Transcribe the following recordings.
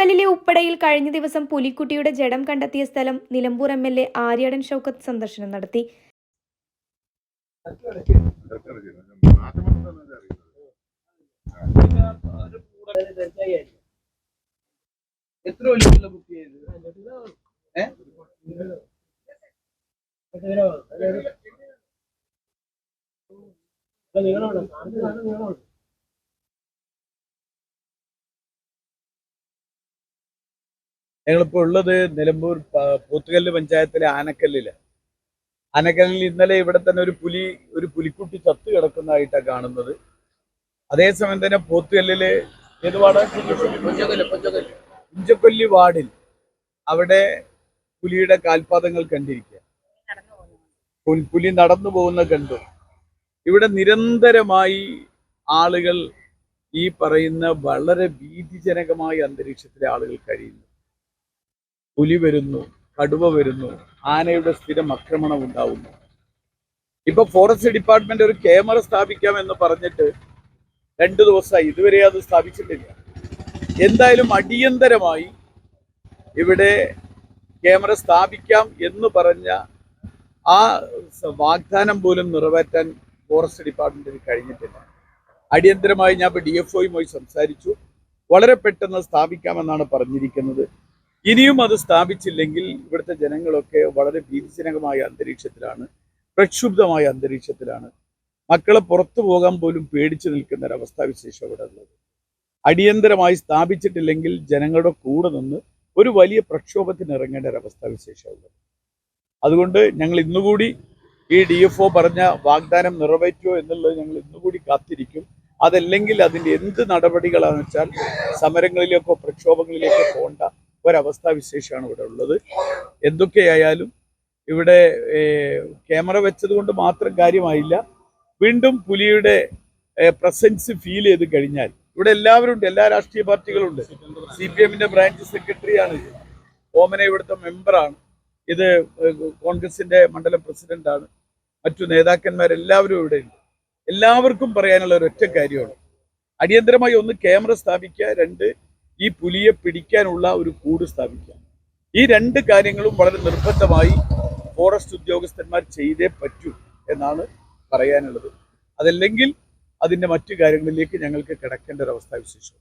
പോത്തുകല്ലിലെ ഉപ്പടയിൽ കഴിഞ്ഞ ദിവസം പുലിക്കുട്ടിയുടെ ജഡം കണ്ടെത്തിയ സ്ഥലം Nilambur M L A Aryadan Shoukath സന്ദർശനം നടത്തി? ഞങ്ങളിപ്പോൾ ഉള്ളത് നിലമ്പൂർ പോത്തുകല്ല് പഞ്ചായത്തിലെ ആനക്കല്ലിൽ. ആനക്കല്ലിൽ ഇന്നലെ ഇവിടെ തന്നെ ഒരു പുലി ഒരു പുലിക്കുട്ടി ചത്ത് കിടക്കുന്നതായിട്ടാണ് കാണുന്നത്. അതേസമയം തന്നെ പോത്തുകല്ലിൽ ഏത് വാർഡ്? കുഞ്ചക്കൊല്ലി വാർഡിൽ അവിടെ പുലിയുടെ കാൽപാദങ്ങൾ കണ്ടിരിക്കുക. പുലി നടന്നു പോകുന്ന കണ്ടു. ഇവിടെ നിരന്തരമായി ആളുകൾ ഈ പറയുന്ന വളരെ ഭീതിജനകമായ അന്തരീക്ഷത്തിലെ ആളുകൾ കഴിയുന്നു. പുലി വരുന്നു കടുവ വരുന്നു ആനയുടെ സ്ഥിരം ആക്രമണം ഉണ്ടാവുന്നു ഇപ്പൊ ഫോറസ്റ്റ് ഡിപ്പാർട്ട്മെന്റ് ഒരു ക്യാമറ സ്ഥാപിക്കാം എന്ന് പറഞ്ഞിട്ട് രണ്ടു ദിവസമായി ഇതുവരെ അത് സ്ഥാപിച്ചിട്ടില്ല. എന്തായാലും അടിയന്തരമായി ഇവിടെ ക്യാമറ സ്ഥാപിക്കാം എന്ന് പറഞ്ഞ ആ വാഗ്ദാനം പോലും നിറവേറ്റാൻ ഫോറസ്റ്റ് ഡിപ്പാർട്ട്മെന്റിന് കഴിഞ്ഞിട്ടില്ല. അടിയന്തരമായി ഞാൻ ഇപ്പോൾ ഡി എഫ് ഒയുമായി സംസാരിച്ചു. വളരെ പെട്ടെന്ന് സ്ഥാപിക്കാമെന്നാണ് പറഞ്ഞിരിക്കുന്നത്. ഇനിയും അത് സ്ഥാപിച്ചില്ലെങ്കിൽ ഇവിടുത്തെ ജനങ്ങളൊക്കെ വളരെ ഭീതിജനകമായ അന്തരീക്ഷത്തിലാണ് പ്രക്ഷുബ്ധമായ അന്തരീക്ഷത്തിലാണ്. മക്കളെ പുറത്തു പോകാൻ പോലും പേടിച്ചു നിൽക്കുന്ന ഒരവസ്ഥാവിശേഷം ഇവിടെ ഉള്ളത്. അടിയന്തരമായി സ്ഥാപിച്ചിട്ടില്ലെങ്കിൽ ജനങ്ങളുടെ കൂടെ നിന്ന് ഒരു വലിയ പ്രക്ഷോഭത്തിന് ഇറങ്ങേണ്ട ഒരവസ്ഥാവിശേഷമുള്ളത് അതുകൊണ്ട് ഞങ്ങൾ ഇന്നുകൂടി ഈ ഡി എഫ് ഒ പറഞ്ഞ വാഗ്ദാനം നിറവേറ്റുമോ എന്നുള്ളത് ഞങ്ങൾ ഇന്നുകൂടി കാത്തിരിക്കും. അതല്ലെങ്കിൽ അതിന്റെ എന്ത് നടപടികളാണെന്ന് വെച്ചാൽ സമരങ്ങളിലേക്കോ പ്രക്ഷോഭങ്ങളിലേക്കോ പോകേണ്ട ഒരവസ്ഥാവിശേഷമാണ് ഇവിടെ ഉള്ളത്. എന്തൊക്കെയായാലും ഇവിടെ ക്യാമറ വെച്ചത് കൊണ്ട് മാത്രം കാര്യമായില്ല. വീണ്ടും പുലിയുടെ പ്രസൻസ് ഫീൽ ചെയ്ത് കഴിഞ്ഞാൽ ഇവിടെ എല്ലാവരും ഉണ്ട് എല്ലാ രാഷ്ട്രീയ പാർട്ടികളുണ്ട്. സി പി എമ്മിന്റെ ബ്രാഞ്ച് സെക്രട്ടറിയാണ് ഓമന ഇവിടുത്തെ മെമ്പറാണ് ഇത് കോൺഗ്രസിന്റെ മണ്ഡലം പ്രസിഡന്റാണ് മറ്റു നേതാക്കന്മാരെല്ലാവരും ഇവിടെ ഉണ്ട്. എല്ലാവർക്കും പറയാനുള്ള ഒരൊറ്റ കാര്യമാണ്. അടിയന്തരമായി ഒന്ന് ക്യാമറ സ്ഥാപിക്കുക രണ്ട് ഈ പുലിയെ പിടിക്കാനുള്ള ഒരു കൂട് സ്ഥാപിക്കുക. ഈ രണ്ട് കാര്യങ്ങളും വളരെ നിർബന്ധമായി ഫോറസ്റ്റ് ഉദ്യോഗസ്ഥന്മാർ ചെയ്തേ പറ്റൂ എന്നാണ് പറയാനുള്ളത്. അതല്ലെങ്കിൽ അതിന്റെ മറ്റു കാര്യങ്ങളിലേക്ക് ഞങ്ങൾക്ക് കിടക്കേണ്ട ഒരു അവസ്ഥ വിശേഷം.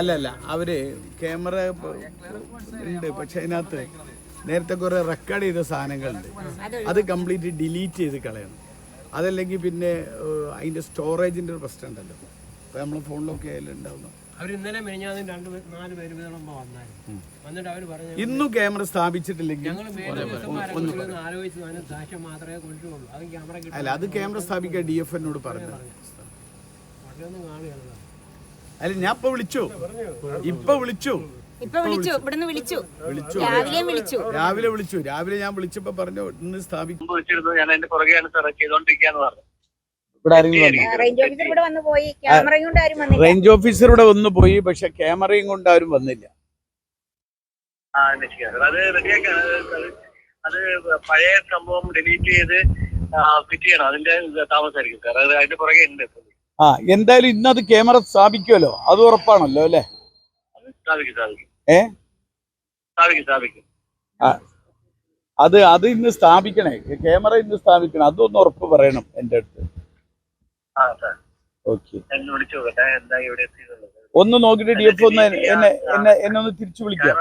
അല്ല അല്ല അവർ ക്യാമറ ഉണ്ട് പക്ഷെ അതിനകത്ത് നേരത്തെ കുറെ റെക്കോർഡ് ചെയ്ത സാധനങ്ങളുണ്ട്. അത് കംപ്ലീറ്റ് ഡിലീറ്റ് ചെയ്ത് കളയണം. അതല്ലെങ്കിൽ പിന്നെ അതിന്റെ അതിന്റെ സ്റ്റോറേജിന്റെ ഒരു പ്രശ്നം ഉണ്ടല്ലോ ഇപ്പൊ നമ്മളെ ഫോണിലൊക്കെ ആയാലും ഉണ്ടാവുന്നു. രണ്ട് നാല് പേര് വീതമുമ്പോ വന്നായിരുന്നു. വന്നിട്ട് അവർ പറഞ്ഞു ഇന്നും ക്യാമറ സ്ഥാപിച്ചിട്ടില്ലെങ്കിൽ ഞങ്ങൾ ആലോചിച്ച് അതിന് സാക്ഷ്യം മാത്രമേ അത് ക്യാമറ അല്ല അത് ക്യാമറ സ്ഥാപിക്കാൻ ഡി എഫ് എന്നോട് പറഞ്ഞു അല്ല ഞാൻ ഇപ്പൊ വിളിച്ചു. ഇപ്പൊ വിളിച്ചു. ഇപ്പൊ വിളിച്ചു ഇവിടുന്ന് വിളിച്ചു. വിളിച്ചു. രാവിലെയും വിളിച്ചു. രാവിലെ വിളിച്ചു. രാവിലെ ഞാൻ വിളിച്ചപ്പോ പറഞ്ഞു ഇന്ന് സ്ഥാപിക്കും. ഞാൻ അതിന്റെ പുറകെയാണ് ചെയ്തോണ്ടിരിക്കാന്ന് പറഞ്ഞു. റേഞ്ച് ഓഫീസർ ഇവിടെ വന്ന് പോയി. ക്യാമറയും കൊണ്ട് ആരും വന്നില്ല. റേഞ്ച് ഓഫീസർ ഇവിടെ വന്നു പോയി പക്ഷെ ക്യാമറയും കൊണ്ട് ആരും വന്നില്ല. അത് അത് പഴയ സംഭവം ഡിലീറ്റ് ചെയ്ത് ഫിറ്റ് ചെയ്യണം. അതിന്റെ താമസമായിരിക്കും സാർ അത് അതിന്റെ പുറകെ ഉണ്ട് ആ എന്തായാലും ഇന്ന് അത് ക്യാമറ സ്ഥാപിക്കുമല്ലോ. അത് ഉറപ്പാണല്ലോ അല്ലേ? സ്ഥാപിക്കും സ്ഥാപിക്കും. ഏ? അത് അത് ഇന്ന് സ്ഥാപിക്കണേ. ക്യാമറ ഇന്ന് സ്ഥാപിക്കണം. അതൊന്ന് ഉറപ്പ് പറയണം എന്റെ അടുത്ത്. ഓക്കെ. ഒന്ന് നോക്കിട്ട് ഡി എഫ് ഒന്ന് എന്നെ എന്നെ എന്നെ ഒന്ന് തിരിച്ചു വിളിക്കാം.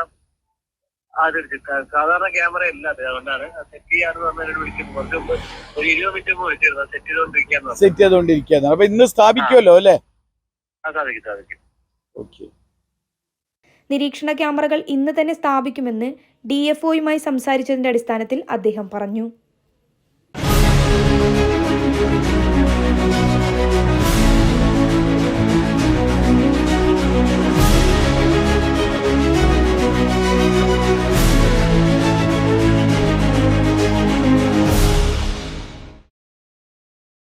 സാധാരണ ക്യാമറ ഇല്ല അതുകൊണ്ടാണ്. സെറ്റ് ചെയ്യാന്ന് കുറച്ച് ഒരു ഇരുപത് മിനിറ്റ് മുമ്പ് വിളിച്ചിരുന്നു. സെറ്റ് ചെയ്തോണ്ടിരിക്കാന്ന് സെറ്റ് അപ്പൊ ഇന്ന് സ്ഥാപിക്കുമല്ലോ അല്ലേ? ആ സാധിക്കും സാധിക്കും ഓക്കെ. നിരീക്ഷണ ക്യാമറകൾ ഇന്ന് തന്നെ സ്ഥാപിക്കുമെന്ന് ഡി എഫ് ഒയുമായി സംസാരിച്ചതിന്റെ അടിസ്ഥാനത്തിൽ അദ്ദേഹം പറഞ്ഞു.